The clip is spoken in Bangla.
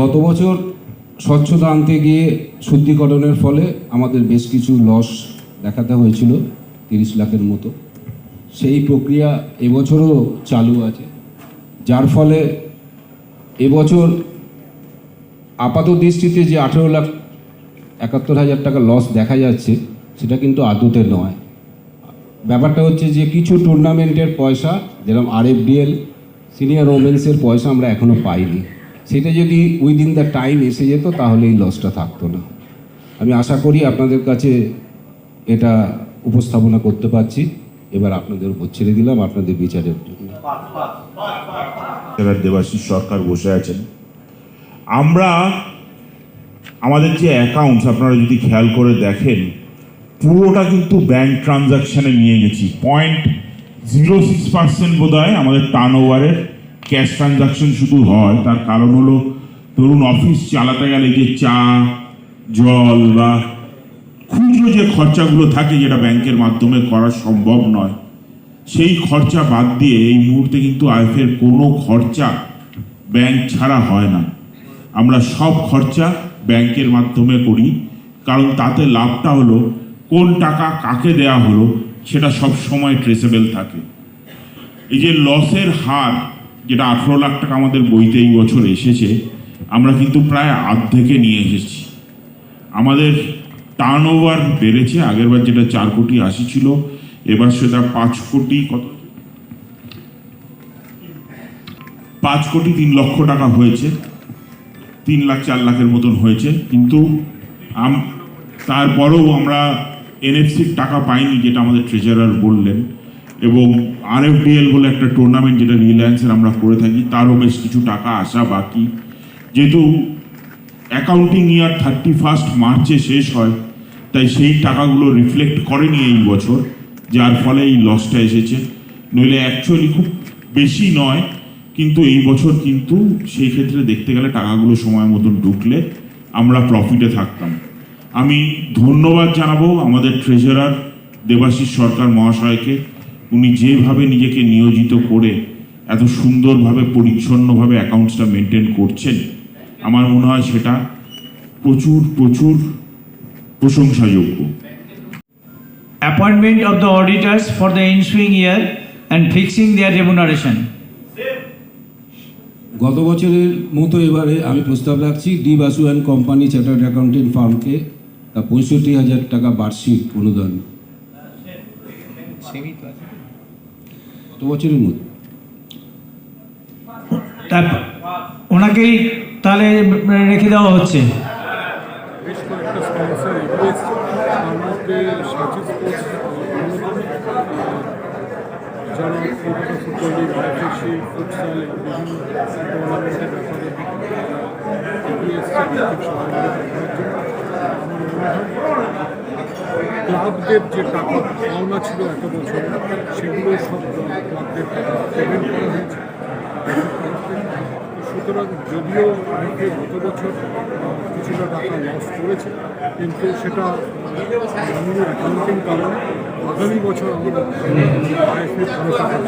গত বছর স্বচ্ছতা আনতে গিয়ে শুদ্ধিকরণের ফলে আমাদের বেশ কিছু লস দেখাতে হয়েছিল, তিরিশ লাখের মতো। সেই প্রক্রিয়া এবছরও চালু আছে, যার ফলে এবছর আপাত দৃষ্টিতে যে আঠেরো লাখ একাত্তর হাজার টাকা লস দেখা যাচ্ছে, সেটা কিন্তু আদতে নয়। ব্যাপারটা হচ্ছে যে কিছু টুর্নামেন্টের পয়সা, যেরকম আরএফডিএল সিনিয়র ওমেন্সের পয়সা আমরা এখনও পাইনি। সেটা যদি উইদিন দ্য টাইম এসে যেত তাহলে এই লসটা থাকতো না। আমি আশা করি আপনাদের কাছে এটা উপস্থাপনা করতে পারছি। এবার আপনাদের উপর ছেড়ে দিলাম, আপনাদের বিচারের জন্য। দেবাশিস সরকার বসে আছেন। আমরা আমাদের যে অ্যাকাউন্টস আপনারা যদি খেয়াল করে দেখেন, পুরোটা কিন্তু ব্যাংক ট্রানজাকশানে নিয়ে গেছি। পয়েন্ট জিরো সিক্স পার্সেন্ট বোধ হয় আমাদের টার্ন ওভারের ক্যাশ ট্রানজাকশন শুধু হয়। তার কারণ হলো, ধরুন অফিস চালাতে গেলে যে চা, জল বা খুচরো যে খরচাগুলো থাকে যেটা ব্যাংকের মাধ্যমে করা সম্ভব নয়, সেই খরচা বাদ দিয়ে এই মুহূর্তে কিন্তু আইএফের কোনো খরচা ব্যাংক ছাড়া হয় না। আমরা সব খরচা ব্যাংকের মাধ্যমে করি। কারণ তাতে লাভটা হলো, কোন টাকা কাকে দেয়া হলো, সেটা সব সময় ট্রেসেবল থাকে। এই যে লসের হার যেটা আঠেরো লাখ টাকা আমাদের বইতে এই বছর এসেছে, আমরা কিন্তু প্রায় আর্ধেকে নিয়ে এসেছি। আমাদের টার্ন ওভার বেড়েছে, আগেরবার যেটা চার কোটি আশি ছিল, এবার সেটা পাঁচ কোটি কত? পাঁচ কোটি তিন লক্ষ টাকা হয়েছে, তিন লাখ চার লাখের মতন হয়েছে, কিন্তু তারপরেও আমরা এনএফসির টাকা পাইনি, যেটা আমাদের ট্রেজারার বললেন। এবং আরএফডিএল বলে একটা টুর্নামেন্ট যেটা রিলায়েন্সের আমরা করে থাকি, তারও বেশ কিছু টাকা আসা বাকি। যেহেতু অ্যাকাউন্টিং ইয়ার থার্টি ফার্স্ট মার্চে শেষ হয়, তাই সেই টাকাগুলো রিফ্লেক্ট করেনি এই বছর, যার ফলে এই লসটা এসেছে। নইলে অ্যাকচুয়ালি খুব বেশি নয়, কিন্তু এই বছর কিন্তু সেই ক্ষেত্রে দেখতে গেলে টাকাগুলো সময় মতন ঢুকলে আমরা প্রফিটে থাকতাম। আমি ধন্যবাদ জানাব আমাদের ট্রেজারার দেবাশিস সরকার মহাশয়কে। উনি যেভাবে নিজেকে নিয়োজিত করে এত সুন্দরভাবে পরিচ্ছন্নভাবে অ্যাকাউন্টসটা মেনটেন করছেন আমার মনে হয় সেটা প্রচুর প্রচুর প্রশংসাযোগ্য। Appointment of the auditors for the ensuing year and fixing their remuneration. গত বছরের মতো এবারে আমি প্রস্তাব রাখছি D Basu and company chartered accountant ফার্মকে তা পঁয়ষট্টি হাজার টাকা বার্ষিক অনুদান। গত বছরের তারপর ওনাকেই তাহলে রেখে দেওয়া হচ্ছে। মধ্যে যারা কলকাতা ফুটবল লিগ ফুটসাল বিভিন্ন টুর্নামেন্টের ব্যাপারে এগিয়ে এসছে আর্থিক সহায়তা করার জন্য আমার মনে হয় ক্লাবদের যে টাকা পাওনা ছিল এত বছর সেগুলো সব ক্লাবদের পেমেন্ট করা হয়েছে। সুতরাং যদিও আইকে গত বছর কিছুটা টাকা লস করেছে, কিন্তু সেটা অ্যাকাউন্টিং কারণে আগামী বছর আমরা আইএফএ পারব।